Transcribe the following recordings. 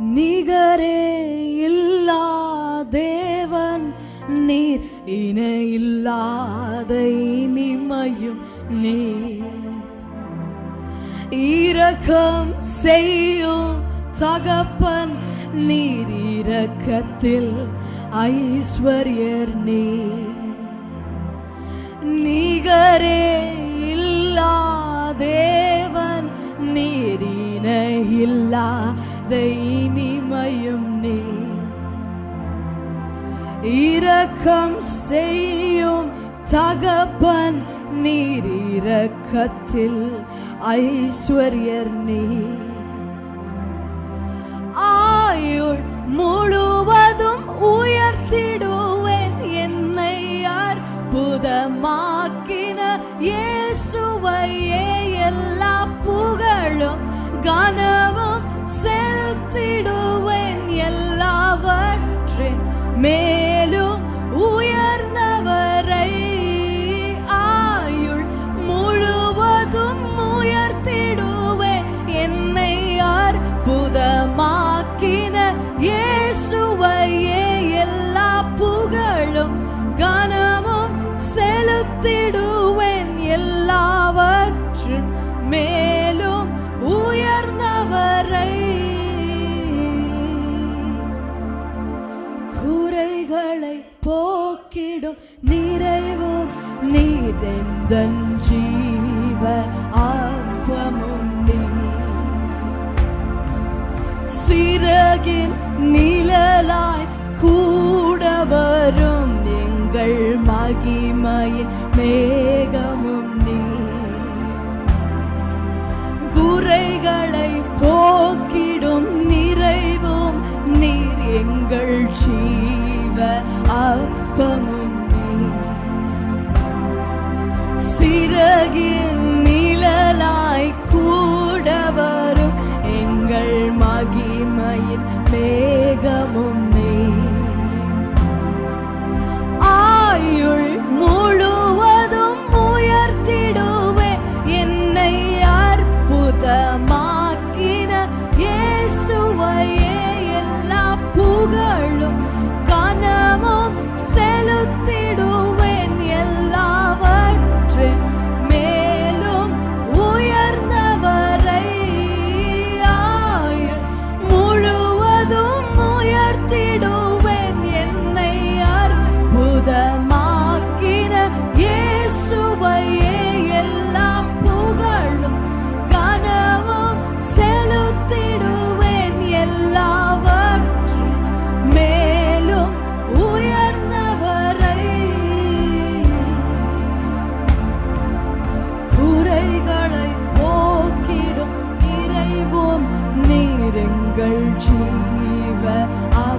நிகரே இல்லா தேவன் நீர் இணை இல்லாத இனிமையும் நீர். இரக்கம் செய்யும் தகப்பன் நீர் இரக்கத்தில் ஐஸ்வர்யர் நீர். நிகரே இல்லா தேவன் நீரின இல்லாத இனிமையும் நீர் இரக்கம் செய்யும் தகப்பன் நீர் இரக்கத்தில் ஐஸ்வர்யர் நீர் ஆயுள் முழுவதும் உயர்த்திடுவேன் என்னை யார் புதமாக்கின இயேசுவையே. எல்லா புகழும் கனவும் செலுத்திடுவேன் எல்லாவற்றின் மேலும் உயர்ந்தவரை. ஆயுள் முழுவதும் உயர்த்திடுவேன் என்னை அற்புதமாக்கின இயேசுவையே. எல்லா புகழும் கனமும் செலுத்திடுவேன் எல்லாவற்றும் மேலும் நீதெந்தன் ஜீவ ஆத்வமும் நீ சிறகின் நிழலாய் கூட வரும் எங்கள் மகிமையின் மேகமும் நீ குறைகளை போக்கிடும் நிறைவும் நீர் எங்கள் ஜீவ அப்பமும் சிறகின் நிழலாய் கூட வரும் எங்கள் மகிமையின் மேகமும். ेव आ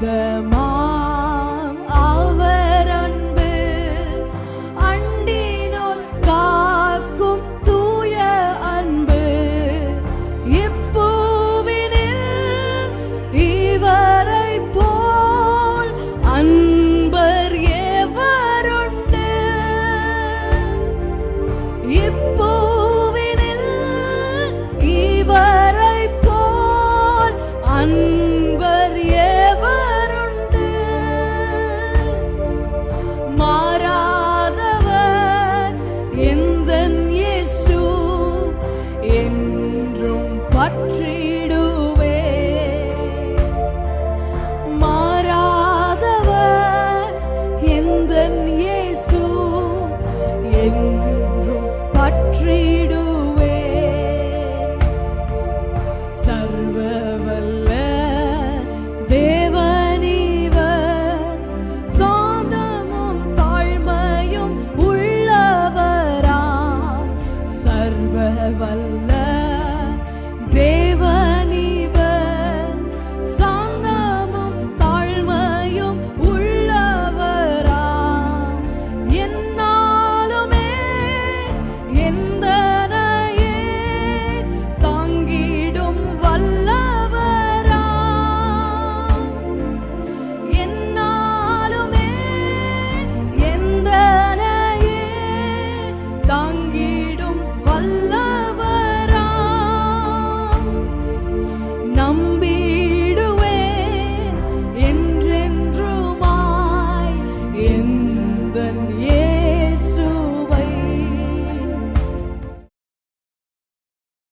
the level.